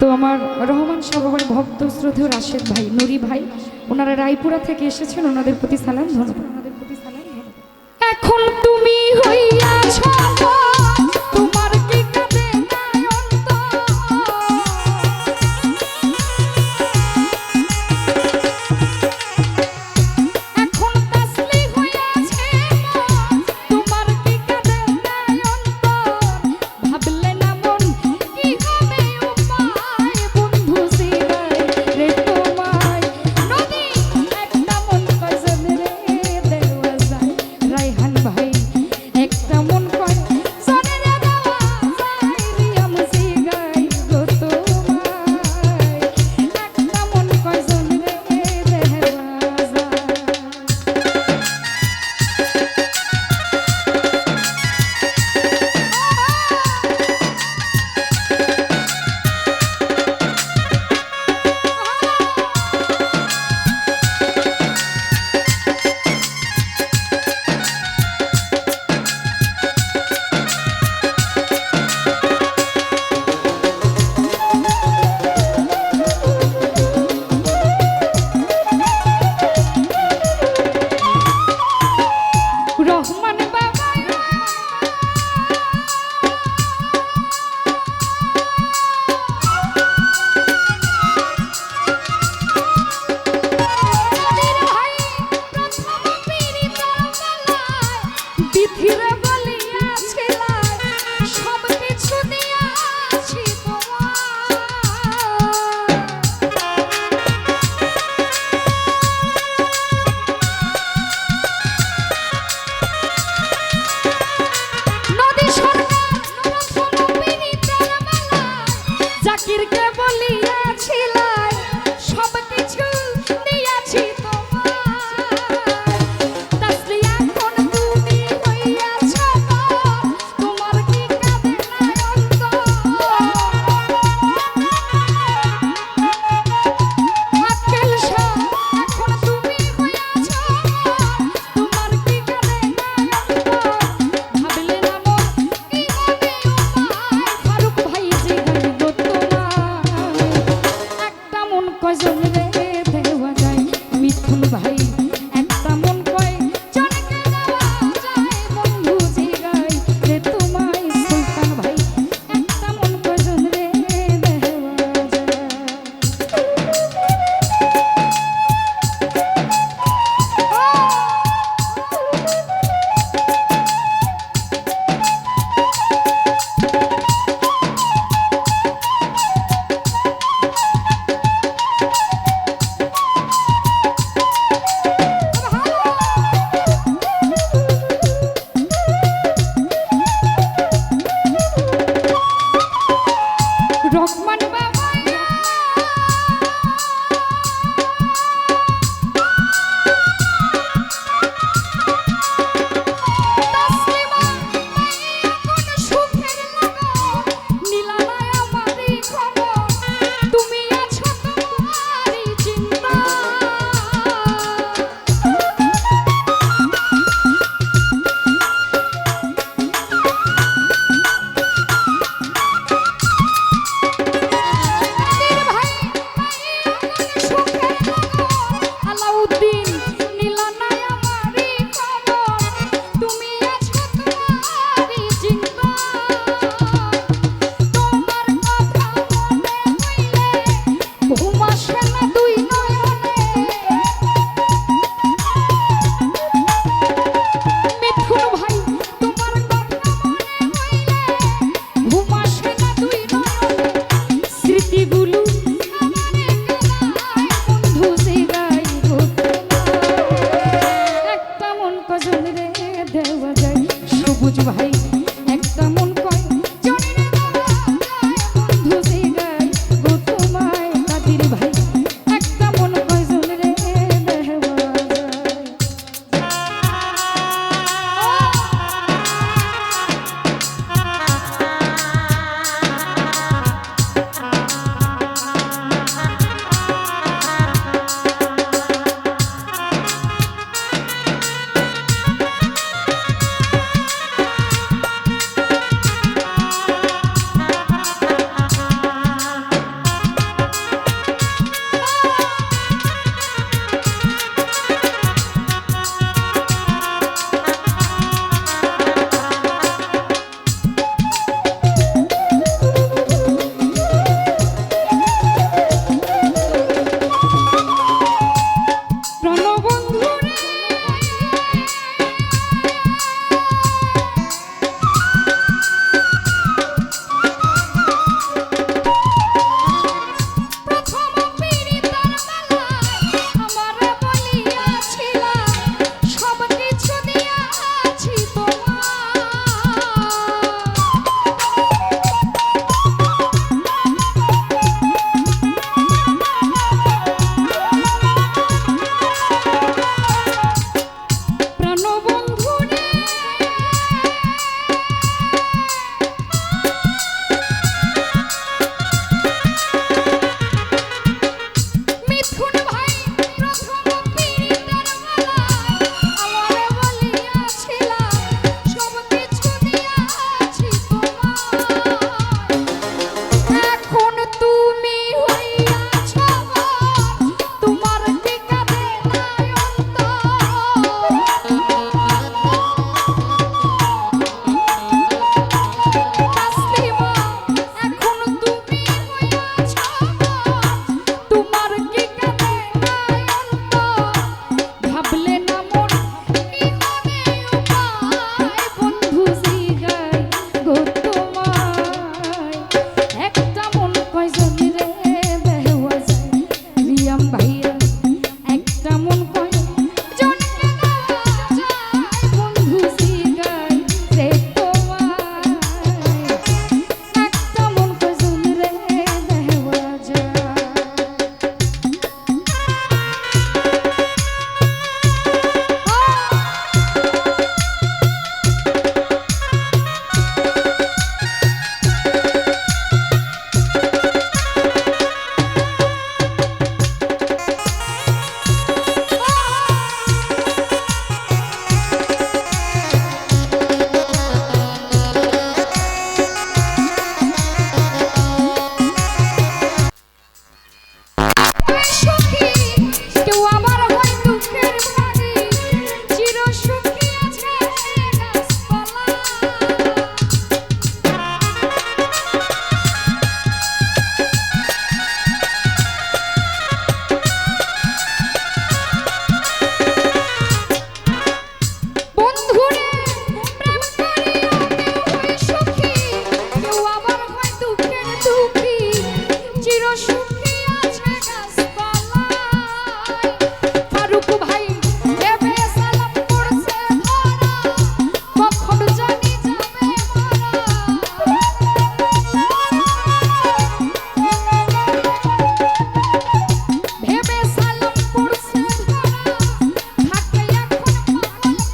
তো আমার রহমান সাহাবার ভক্ত শ্রদ্ধেয় রাশেদ ভাই, নুরি ভাই, ওনারা রায়পুরা থেকে এসেছেন, ওনাদের প্রতি সালাম, ধন্যবাদ। এখন তুমি হই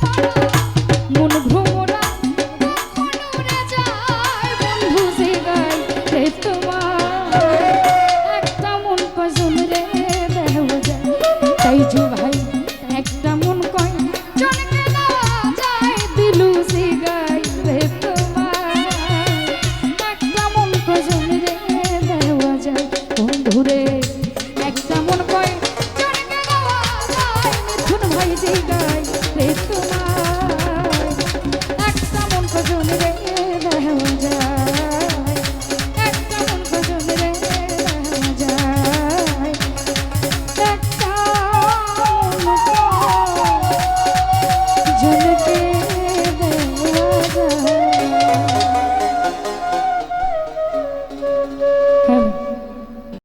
Thank you.